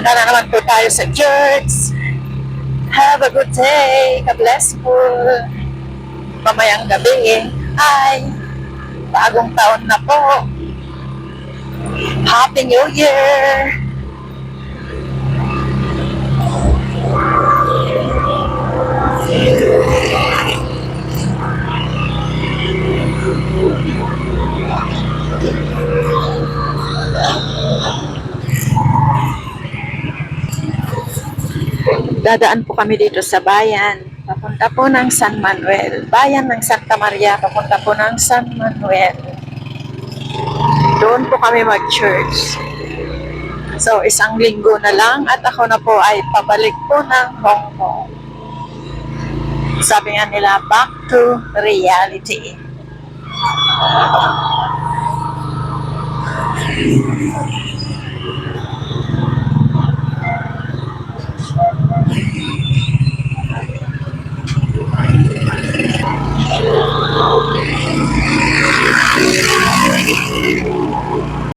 Pupunta na naman po tayo sa church. Have a good day. God bless po. Mamayang gabi ay bagong taon na po. Happy New Year! Dadaan po kami dito sa bayan. Papunta po ng San Manuel. Bayan ng Santa Maria. Papunta po ng San Manuel. Doon po kami mag-church. So, isang linggo na lang at ako na po ay pabalik po ng Hong Kong. Sabi nga nila, back to reality. Yeah.